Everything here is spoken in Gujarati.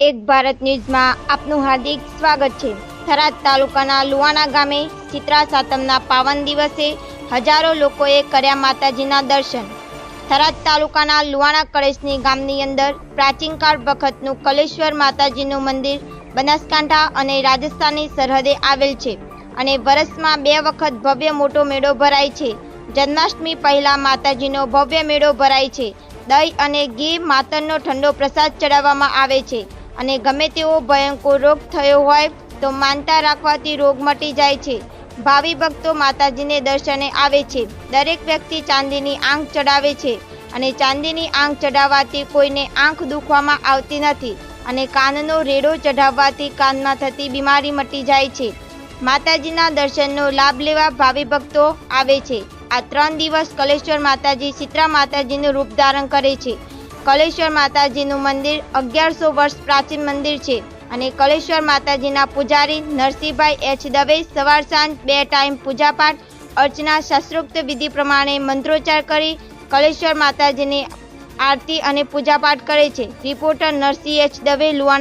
એક ભારત ન્યૂઝમાં આપનું હાર્દિક સ્વાગત છે. થરાદ તાલુકાના લુવાણા ગામે ચિત્રા સાતમના પાવન દિવસે હજારો લોકોએ કર્યા માતાજીના દર્શન. થરાદ તાલુકાના લુવાણા કળેશની ગામની અંદર પ્રાચીનકાળ વખતનું કલેશ્વર માતાજીનું મંદિર, બનાસકાંઠા અને રાજસ્થાનની સરહદે આવેલ છે અને વર્ષમાં બે વખત ભવ્ય મોટો મેળો ભરાય છે. જન્માષ્ટમી પહેલા માતાજીનો ભવ્ય મેળો ભરાય છે. દહીં અને ઘી, માતરનો ઠંડો પ્રસાદ ચડાવવામાં આવે છે. અને ગમે તેવો ભયંકર રોગ થયો હોય તો માનતા રાખવાથી રોગ મટી જાય છે. ભાવિ ભક્તો માતાજીને દર્શને આવે છે. દરેક વ્યક્તિ ચાંદીની આંખ ચડાવે છે અને ચાંદીની આંખ ચડાવવાથી કોઈને આંખ દુખવામાં આવતી નથી અને કાનનો રેડો ચઢાવવાથી કાનમાં થતી બીમારી મટી જાય છે. માતાજીના દર્શનનો લાભ લેવા ભાવિ ભક્તો આવે છે. આ ત્રણ દિવસ કલેશ્વર માતાજી ચિત્રા માતાજીનું રૂપ ધારણ કરે છે. કલેશ્વર માતાજીનું મંદિર અગિયારસો વર્ષ પ્રાચીન મંદિર છે અને કલેશ્વર માતાજીના પૂજારી નરસિંહભાઈ એચ દવે સવાર સાંજ બે ટાઈમ પૂજાપાઠ, અર્ચના શાસ્ત્રોક્ત વિધિ પ્રમાણે મંત્રોચ્ચાર કરી કલેશ્વર માતાજીની આરતી અને પૂજાપાઠ કરે છે. Reporter Narsinh H Dave Luvana